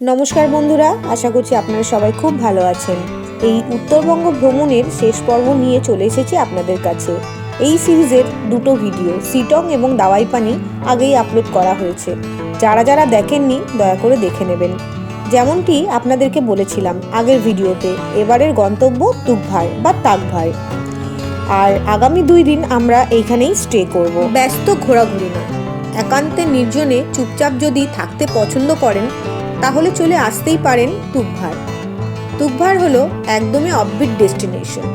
নমস্কার বন্ধুরা, আশা করছি আপনারা সবাই খুব ভালো আছেন। এই উত্তরবঙ্গ ভ্রমণের শেষ পর্ব নিয়ে চলে এসেছি আপনাদের কাছে। এই সিরিজের দুটো ভিডিও, সিটং এবং দাওয়াই পানি আগেই আপলোড করা হয়েছে। যারা যারা দেখেননি, দয়া করে দেখে নেবেন। যেমনটি আপনাদেরকে বলেছিলাম আগের ভিডিওতে, এবারের গন্তব্য তুকভার বা তাকভার আর আগামী দুই দিন আমরা এইখানেই স্টে করব। ব্যস্ত ঘোরাঘুরি না একান্তে নির্জনে চুপচাপ যদি থাকতে পছন্দ করেন তাহলে চলে আসতেই পারেন তুকভার তুকভার হলো একদমই অফবিট ডেস্টিনেশন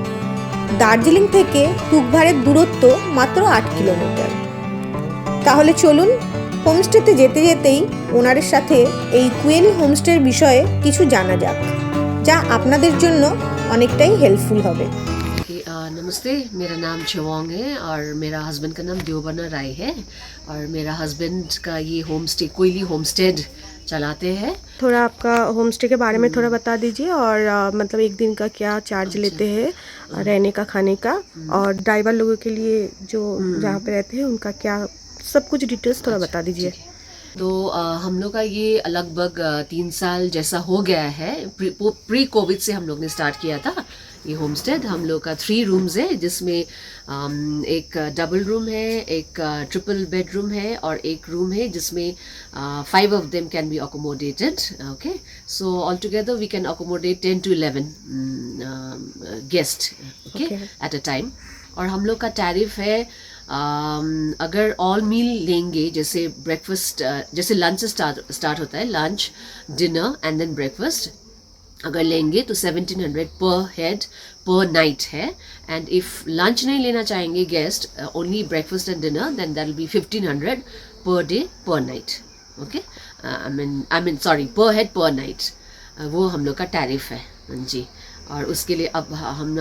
দার্জিলিং থেকে তুকভারের দূরত্ব মাত্র আট কিলোমিটার তাহলে চলুন হোমস্টেতে যেতে যেতেই ওনারের সাথে এই কুয়েলি হোমস্টের বিষয়ে কিছু জানা যাক যা আপনাদের জন্য অনেকটাই হেল্পফুল হবে कि, आ, नमस्ते मेरा नाम चवांग है और मेरा हस्बैंड का नाम देवबना राय है और मेरा हस्बैंड का ये होम स्टे कोयली होम स्टेड चलाते हैं। थोड़ा आपका होम स्टे के बारे में थोड़ा बता दीजिए और अ, मतलब एक दिन का क्या चार्ज लेते हैं रहने का खाने का और ड्राइवर लोगों के लिए जो जहाँ पे रहते हैं उनका क्या सब कुछ डिटेल्स थोड़ा बता दीजिए। तो आ, हम लोग का ये लगभग तीन साल जैसा हो गया है। प्री कोविड से हम लोग ने स्टार्ट किया था। ये होम स्टेड हम लोग का थ्री रूम्स है जिसमें एक डबल रूम है एक ट्रिपल बेडरूम है और एक रूम है जिसमें five of them can be accommodated okay so all together we can accommodate ten to eleven guest okay at a time और हम लोग का टैरिफ है अम, अगर ऑल मील लेंगे जैसे ब्रेकफास्ट जैसे लंच स्टार्ट स्टार्ट होता है lunch dinner and then breakfast अगर लेंगे तो seventeen hundred per head per night है। एंड इफ़ लंच नहीं लेना चाहेंगे guest only breakfast and dinner then that be fifteen hundred per day per night okay I mean I mean sorry per head per night वो हम लोग का tariff है जी। और उसके लिए अब हम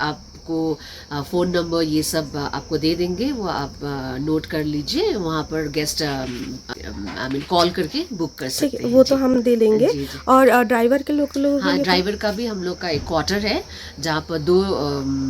अ, आपको फ़ोन नंबर ये सब आपको दे देंगे वो आप नोट कर लीजिए वहाँ पर गेस्ट आई मीन कॉल करके बुक कर सकते हैं। वो तो हम दे लेंगे जी, जी। और ड्राइवर के लोग लोग हाँ ड्राइवर का भी हम लोग का एक क्वार्टर है जहाँ पर दो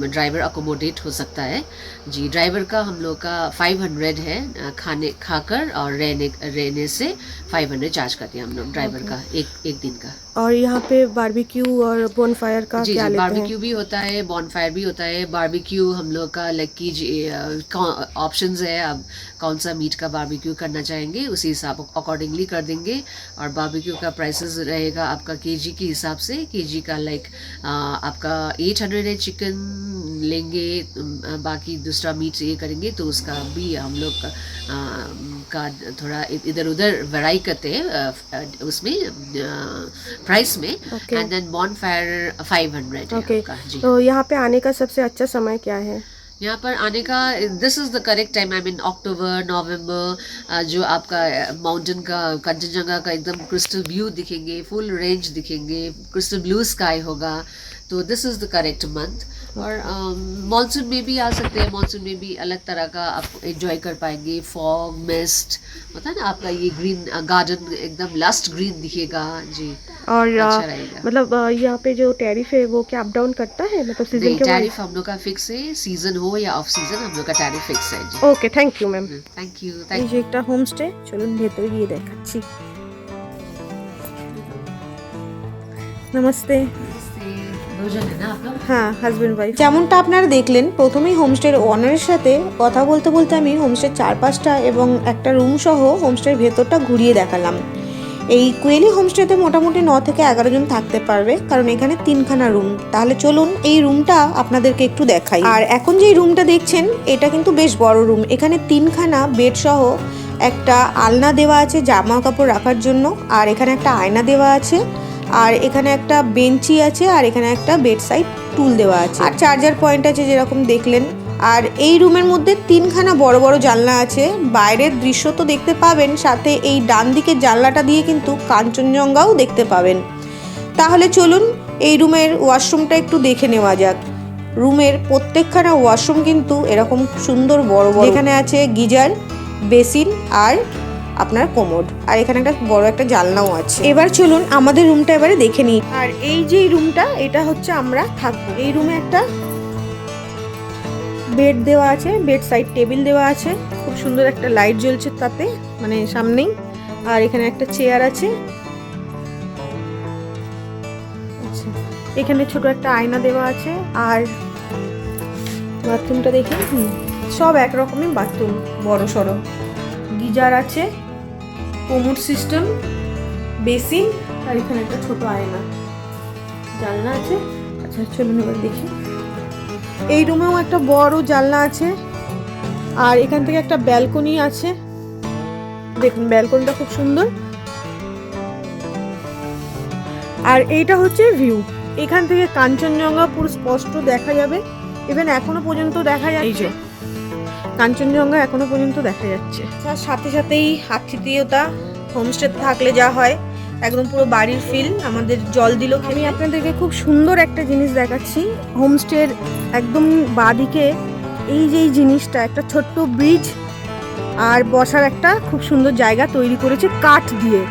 ड्राइवर अकोमोडेट हो सकता है। जी ड्राइवर का हम लोग का फाइव हंड्रेड है खाने खाकर और रहने रहने से फाइव हंड्रेड चार्ज करते हैं हम लोग ड्राइवर का एक एक दिन का। और यहाँ पे बारबेक्यू और बॉनफायर का जी क्या जी लेते बारबेक्यू भी होता है बॉनफायर भी होता है। बारबेक्यू हम लोग का लाइक की ऑप्शंस है। अब कौन सा मीट का बारबेक्यू करना चाहेंगे उसी हिसाब अकॉर्डिंगली कर देंगे। और बारबेक्यू का प्राइसेस रहेगा आपका केजी के हिसाब से। केजी का लाइक आपका एट हंड्रेड है चिकन लेंगे बाकी दूसरा मीट ये करेंगे तो उसका भी हम लोग का, का थोड़ा इधर उधर वराई करते हैं उसमें प्राइस में। And then bonfire five hundred जी। तो यहाँ पे आने का सबसे अच्छा समय क्या है? यहाँ पर आने का this is the correct time I mean October November जो आपका माउंटेन का कंचनजंगा का एकदम क्रिस्टल व्यू दिखेंगे फुल रेंज दिखेंगे क्रिस्टल ब्लू स्काई होगा। तो this is the correct month और मानसून में भी आ सकते हैं मानसून में भी अलग तरह का आप एंजॉय कर पाएंगे फॉग मिस्ट होता है ना आपका ये ग्रीन गार्डन एकदम लस्ट ग्रीन दिखेगा जी और अ, अच्छा रहेगा मतलब अ, यहाँ पे जो टैरिफ है वो क्या अप डाउन करता है मतलब सीजन नहीं के टैरिफ हम लोग का फिक्स है सीजन हो या ऑफ सीजन हम लोग का टैरिफ फिक्स है जी okay thank you ma'am thank you এই थैंक যে একটা হোমস্টে চলুন ভেতরে গিয়ে দেখাচ্ছি নমস্তে হ্যাঁ হাজবেন্ড ওয়াইফ যেমনটা আপনারা দেখলেন, প্রথমেই হোমস্টের ওনারের সাথে কথা বলতে বলতে আমি হোমস্টের চারপাশটা এবং একটা রুম সহ হোমস্টের ভেতরটা ঘুরিয়ে দেখালাম। এই কুয়েলি হোমস্টেতে মোটামুটি ন থেকে এগারো জন থাকতে পারবে, কারণ এখানে তিনখানা রুম তাহলে চলুন, এই রুমটা আপনাদেরকে একটু দেখাই। আর এখন যেই রুমটা দেখছেন, এটা কিন্তু বেশ বড় রুম এখানে তিনখানা বেড সহ একটা আলনা দেওয়া আছে জামা কাপড় রাখার জন্য, আর এখানে একটা আয়না দেওয়া আছে। আর এখানে একটা বেঞ্চি আছে আর এখানে একটা বেড সাইড টুল দেওয়া আছে। আর চার্জার পয়েন্ট আছে যেরকম দেখলেন। আর এই রুমের মধ্যে তিনখানা বড় বড় জানলা আছে। বাইরের দৃশ্য তো দেখতে পাবেন, সাথে এই ডান দিকের জানলাটা দিয়ে কিন্তু কাঞ্চনজঙ্ঘাও দেখতে পাবেন। তাহলে চলুন এই রুমের ওয়াশরুমটা একটু দেখে নেওয়া যাক। রুমের প্রত্যেকখানা ওয়াশরুম কিন্তু এরকম সুন্দর বড় বড়। এখানে আছে গিজার, বেসিন আর আপনার কোমোড আর এখানে একটা বড় একটা জানলাও আছে। এবার চলুন আমাদের রুমটা এবারে দেখে নিই। আর এই যে রুমটা, এটা হচ্ছে আমরা থাকব। এই রুমে একটা বেড দেওয়া আছে, বেড সাইড টেবিল দেওয়া আছে। খুব সুন্দর একটা লাইট জ্বলছে তাতে মানে সামনেই। আর এখানে একটা চেয়ার আছে। আচ্ছা এখানে ছোট একটা আয়না দেওয়া আছে। আর বাথরুমটা দেখি সব একরকমই বাথরুম বড় সড়ো গিজার আছে। কোমোড সিস্টেম, বেসিন, আর এখানে একটা ছোট আয়না। জানলা আছে? আচ্ছা চলুন এবার দেখি। এই রুমেও একটা বড় জানলা আছে, আর এখান থেকে একটা ব্যালকনি আছে। দেখুন, ব্যালকনিটা খুব সুন্দর। আর এইটা হচ্ছে ভিউ। এখান থেকে কাঞ্চনজঙ্ঘা পুরো স্পষ্ট দেখা যাবে। ইভেন এখনও পর্যন্ত দেখা যাচ্ছে। কাঞ্চনজঙ্ঘা এখনও পর্যন্ত দেখা যাচ্ছে। তার সাথে সাথেই আতিথেয়তা হোমস্টেতে থাকলে যা হয়, একদম পুরো বাড়ির ফিল আমাদের জল দিল আমি আপনাদেরকে খুব সুন্দর একটা জিনিস দেখাচ্ছি। হোমস্টের একদম বাদিকে এই যে জিনিসটা, একটা ছোট্ট ব্রিজ আর বসার একটা খুব সুন্দর জায়গা তৈরি করেছে কাঠ দিয়ে।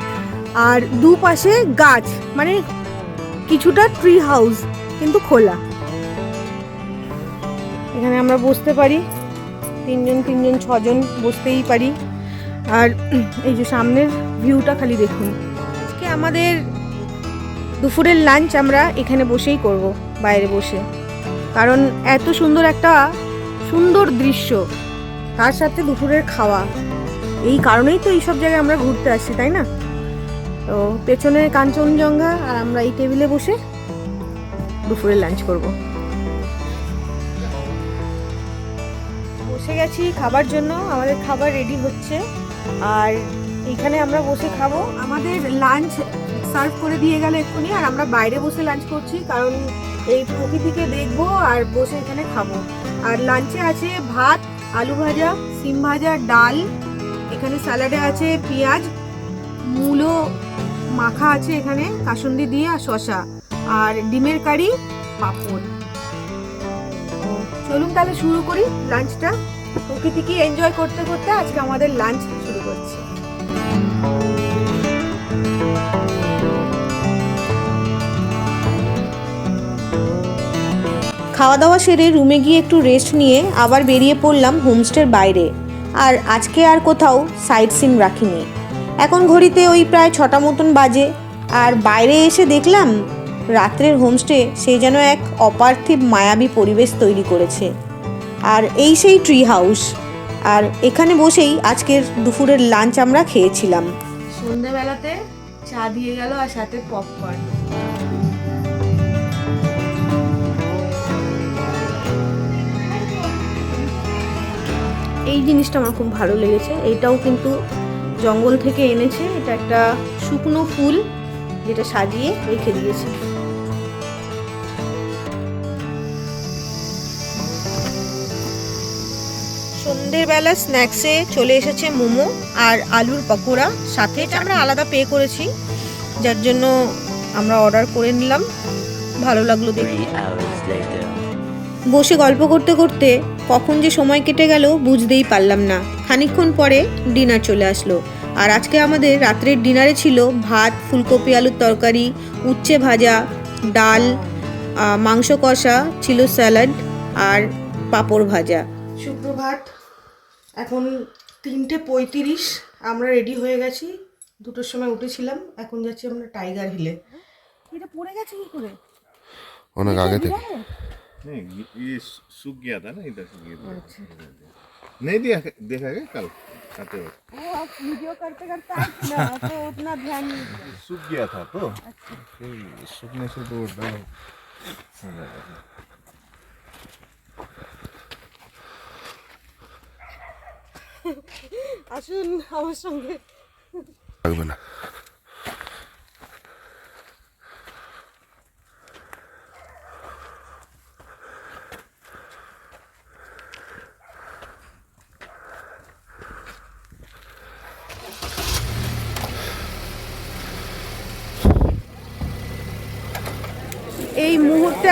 আর দুপাশে গাছ মানে কিছুটা ট্রি হাউস কিন্তু খোলা। এখানে আমরা বসতে পারি। তিনজন তিনজন, ছজন বসতেই পারি। আর এই যে সামনের ভিউটা খালি দেখুন। আজকে আমাদের দুপুরের লাঞ্চ আমরা এখানে বসেই করব, বাইরে বসে। কারণ এত সুন্দর একটা সুন্দর দৃশ্য, তার সাথে দুপুরের খাওয়া। এই কারণেই তো এইসব জায়গায় আমরা ঘুরতে আসি তাই না? তো পেছনে কাঞ্চনজঙ্ঘা আর আমরা এই টেবিলে বসে দুপুরের লাঞ্চ করব। বসে গেছি খাবার জন্য, আমাদের খাবার রেডি হচ্ছে। আর এখানে আমরা বসে খাব। আমাদের লাঞ্চ সার্ভ করে দিয়ে গেল এক্ষুনি, আর আমরা বাইরে বসে লাঞ্চ করছি, কারণ এই প্রকৃতিকে দেখব আর বসে এখানে খাব। আর লাঞ্চে আছে ভাত, আলু ভাজা, সিম ভাজা, ডাল, এখানে স্যালাডে আছে পেঁয়াজ, মূলো মাখা আছে এখানে, কাসুন্দি দিয়ে আর শশা আর ডিমের কারি, পাঁপড়। চলুন তাহলে শুরু করি লাঞ্চটা প্রকৃতিকে এনজয় করতে করতে আজকে আমাদের লাঞ্চ শুরু করছি। খাওয়া দাওয়া সেরে রুমে গিয়ে একটু রেস্ট নিয়ে আবার বেরিয়ে পড়লাম হোমস্টের বাইরে। আর আজকে আর কোথাও সাইট সিন রাখিনি। এখন ঘড়িতে ওই প্রায় ছটা মতন বাজে। আর বাইরে এসে দেখলাম রাত্রের হোমস্টে সে যেন এক অপার্থিব মায়াবী পরিবেশ তৈরি করেছে। আর এই সেই ট্রি হাউস আর এখানে বসেই আজকের দুপুরের লাঞ্চ আমরা খেয়েছিলাম। সন্ধ্যাবেলাতে চা দিয়ে গেল আর সাথে পপকর্ন এই জিনিসটা আমার খুব ভালো লেগেছে। এটাও কিন্তু জঙ্গল থেকে এনেছে। এটা একটা শুকনো ফুল যেটা সাজিয়ে রেখে দিয়েছে। সন্ধ্যের বেলা স্ন্যাক্সে চলে এসেছে মোমো আর আলুর পকোড়া। সাথে এটা আমরা আলাদা পে করেছি যার জন্য আমরা অর্ডার করে নিলাম। ভালো লাগল. বসে গল্প করতে করতে কখন যে সময় কেটে গেল বুঝতেই পারলাম না। খানিকক্ষণ পরে ডিনার চলে আসলো। আর আজকে আমাদের রাত্রের ডিনারে ছিল ভাত ফুলকপি আলুর তরকারি উচ্ছে ভাজা ডাল মাংস কষা ছিল স্যালাড আর পাঁপড় ভাজা। সুপ্রভাত এখন তিনটে পঁয়ত্রিশ আমরা রেডি হয়ে গেছি দুটোর সময় উঠেছিলাম এখন যাচ্ছি আমরা টাইগার হিলে এটা পড়ে গেছে কি করে অনেক আগে থেকে नहीं ये- ये सू- सूख गया था ना इधर से गिर गया नहीं दिया देखा क्या कल आते वक्त वो आप वीडियो करते करते ना तो उतना ध्यान नहीं दिया सूख गया था तो फिर सूखने से तो 아쉬운 아웃 한 게. 아이고나.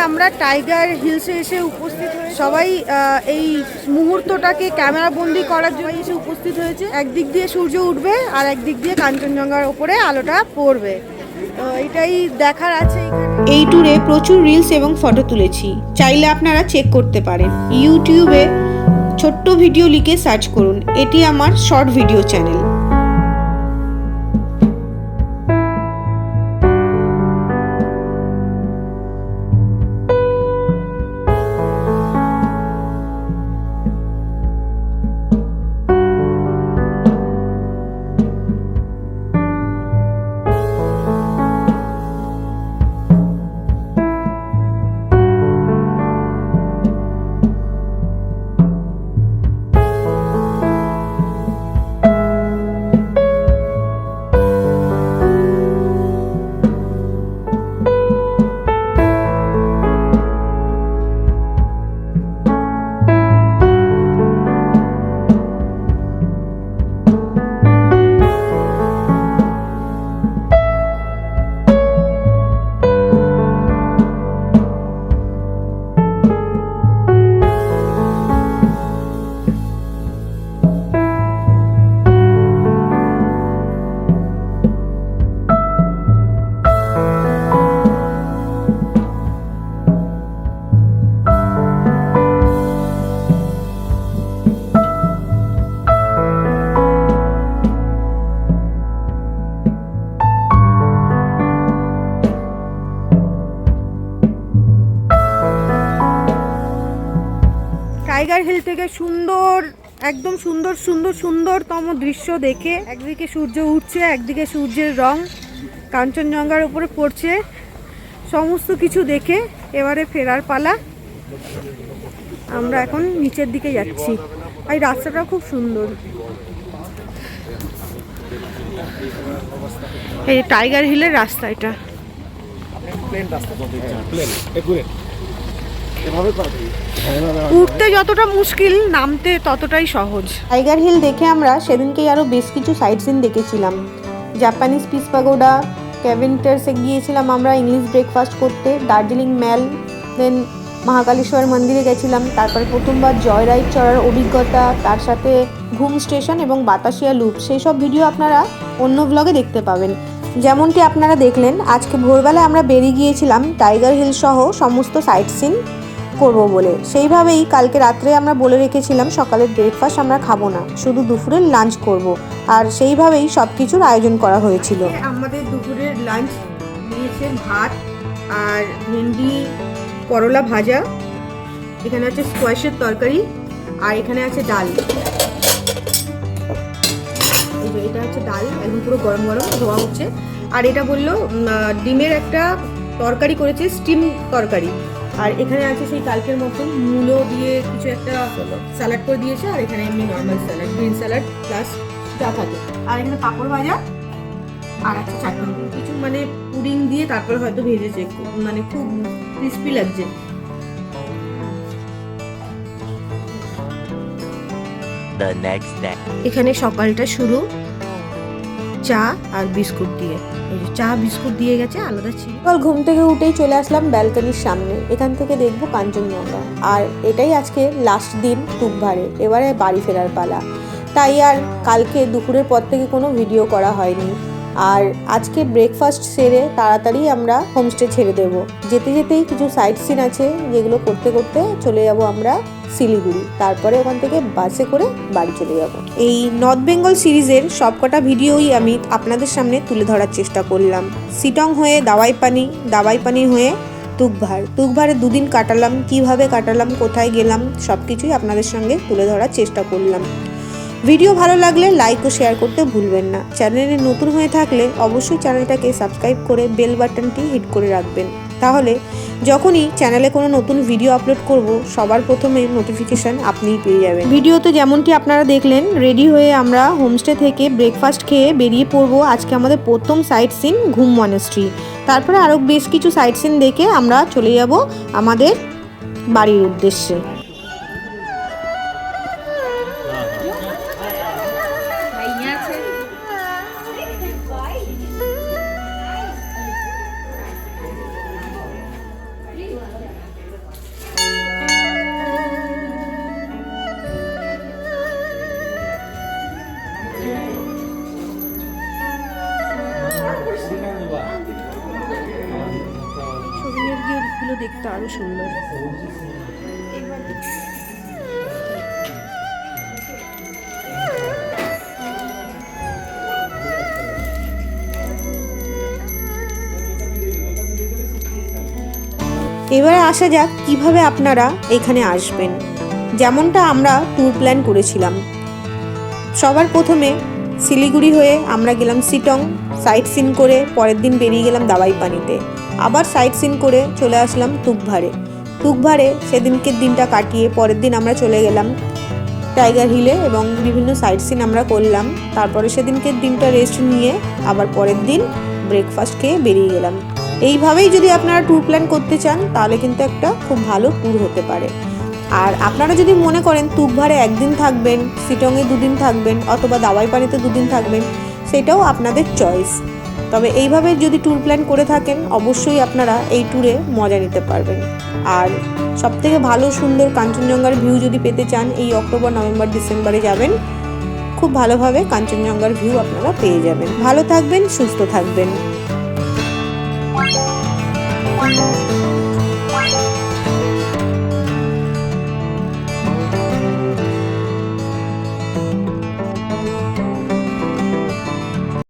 আমরা টাইগার হিলসে এসে উপস্থিত সবাই এই মুহূর্তটাকে ক্যামেরা বন্দি করার জন্য এসে উপস্থিত হয়েছে। একদিক দিয়ে সূর্য উঠবে আর একদিক দিয়ে কাঞ্চনজঙ্ঘার ওপরে আলোটা পড়বে। এটাই দেখার আছে এই ট্যুরে প্রচুর রিলস এবং ফটো তুলেছি। চাইলে আপনারা চেক করতে পারেন। ইউটিউবে ছোট্ট ভিডিও লিখে সার্চ করুন। এটি আমার শর্ট ভিডিও চ্যানেল থেকে সুন্দর, একদম সুন্দর সুন্দর, সুন্দরতম দৃশ্য দেখে একদিকে সূর্য উঠছে, একদিকে সূর্যের রং কাঞ্চনজঙ্ঘার উপরে পড়ছে। সমস্ত কিছু দেখে এবারে ফেরার পালা। আমরা এখন নিচের দিকে যাচ্ছি। এই রাস্তাটা খুব সুন্দর। এই টাইগার হিলের রাস্তা এটা। উঠতে যতটা মুশকিল নামতে ততটাই সহজ। টাইগার হিল দেখে আমরা সেদিনকেই আরও বেশ কিছু সাইট সিন দেখেছিলাম। জাপানিজ পিস পাগোডা ক্যাভেন্টার্সে গিয়েছিলাম আমরা ইংলিশ ব্রেকফাস্ট করতে দার্জিলিং ম্যাল দেন মহাকালেশ্বর মন্দিরে গেছিলাম তারপরে প্রথমবার জয় রাইড চড়ার অভিজ্ঞতা তার সাথে ঘুম স্টেশন এবং বাতাসিয়া লুপ সেই সব ভিডিও আপনারা অন্য ব্লগে দেখতে পাবেন। যেমনটি আপনারা দেখলেন আজকে ভোরবেলায় আমরা বেরিয়ে গিয়েছিলাম টাইগার হিল সহ সমস্ত সাইট সিন করব বলে। সেইভাবেই কালকে রাত্রে আমরা বলে রেখেছিলাম, সকালের ব্রেকফাস্ট আমরা খাব না, শুধু দুপুরের লাঞ্চ করব। আর সেইভাবেই সব কিছুর আয়োজন করা হয়েছিল। আমাদের দুপুরের লাঞ্চ দিয়েছে ভাত আর ভেন্ডি, করলা ভাজা, এখানে আছে স্কোয়াশের তরকারি আর এখানে আছে ডাল। এটা হচ্ছে ডাল, একদম পুরো গরম গরম ধোয়া হচ্ছে। আর এটা বলল ডিমের একটা তরকারি করেছে স্টিম তরকারি। আর এখানে আছে সেই কালকের মতন মূলো দিয়ে কিছু একটা স্যালাড করে দিয়েছে আর এখানে এমনি normal salad green salad plus যা থাকে। আর এখানে পাঁপড় ভাজা আর একটা চাটনি। কিছু মানে পুডিং দিয়ে তারপর হয়তো ভেজেছে মানে খুব ক্রিস্পি লাগছে. এখানে সকালটা শুরু চা আর বিস্কুট দিয়ে। চা, বিস্কুট দিয়ে গেছে, আলাদা ছিল। কাল ঘুম থেকে উঠেই চলে আসলাম ব্যালকনির সামনে। এখান থেকে দেখব কাঞ্চনজঙ্ঘা। আর এটাই আজকে লাস্ট দিন টুকভারে এবারে বাড়ি ফেরার পালা। তাই আর কালকে দুপুরের পর থেকে কোনো ভিডিও করা হয়নি। আর আজকে ব্রেকফাস্ট সেরে তাড়াতাড়ি আমরা হোমস্টে ছেড়ে দেব। যেতে যেতেই কিছু সাইট সিন আছে যেগুলো করতে করতে চলে যাব আমরা শিলিগুড়ি। তারপরে ওখান থেকে বাসে করে বাড়ি চলে যাব। এই নর্থ বেঙ্গল সিরিজের সবকটা ভিডিওই আমি আপনাদের সামনে তুলে ধরার চেষ্টা করলাম। সিটং হয়ে দাওয়াই পানি দাওয়াই পানি হয়ে তুকভার তুকভারে দুদিন কাটালাম, কীভাবে কাটালাম, কোথায় গেলাম সব কিছুই আপনাদের সঙ্গে তুলে ধরার চেষ্টা করলাম। ভিডিও ভালো লাগলে লাইক ও শেয়ার করতে ভুলবেন না। চ্যানেলে নতুন হয়ে থাকলে অবশ্যই চ্যানেলটাকে সাবস্ক্রাইব করে বেল বাটনটি হিট করে রাখবেন। তাহলে যখনই চ্যানেলে কোনো নতুন ভিডিও আপলোড করব, সবার প্রথমে নোটিফিকেশান আপনিই পেয়ে যাবেন। ভিডিওতে যেমনটি আপনারা দেখলেন রেডি হয়ে আমরা হোমস্টে থেকে ব্রেকফাস্ট খেয়ে বেরিয়ে পড়ব আজকে আমাদের প্রথম সাইট সিন ঘুম মনেস্ট্রি তারপরে আরও বেশ কিছু সাইট সিন দেখে আমরা চলে যাব আমাদের বাড়ির উদ্দেশ্যে। দেখতে আরও সুন্দর। এবারে আসা যাক কীভাবে আপনারা এখানে আসবেন। যেমনটা আমরা ট্যুর প্ল্যান করেছিলাম। সবার প্রথমে শিলিগুড়ি হয়ে আমরা গেলাম সিটং, সাইট সিন করে পরের দিন বেরিয়ে গেলাম দাবাই পানিতে। আবার সাইট সিন করে চলে আসলাম তুকভারে। তুকভারে সেদিনকে দিনটা কাটিয়ে পরের দিন আমরা চলে গেলাম টাইগার হিলে এবং বিভিন্ন সাইট সিন আমরা করলাম। তারপরে সেদিনকে দিনটা রেস্ট নিয়ে আবার পরের দিন ব্রেকফাস্ট খেয়ে বেরিয়ে গেলাম। এইভাবেই যদি আপনারা ট্যুর প্ল্যান করতে চান, তাহলে কিন্তু একটা খুব ভালো ট্যুর হতে পারে। আর আপনারা যদি মনে করেন তুকভারে একদিন থাকবেন, সিটংয়ে দুদিন থাকবেন, অথবা দাওয়াই পানিতে দুদিন থাকবেন, সেটাও আপনাদের চয়েস তবে এইভাবে যদি ট্যুর প্ল্যান করে থাকেন, অবশ্যই আপনারা এই ট্যুরে মজা নিতে পারবেন। আর সবথেকে ভালো সুন্দর কাঞ্চনজঙ্ঘার ভিউ যদি পেতে চান, এই অক্টোবর, নভেম্বর, ডিসেম্বরে যাবেন, খুব ভালোভাবে কাঞ্চনজঙ্ঘার ভিউ আপনারা পেয়ে যাবেন। ভালো থাকবেন, সুস্থ থাকবেন।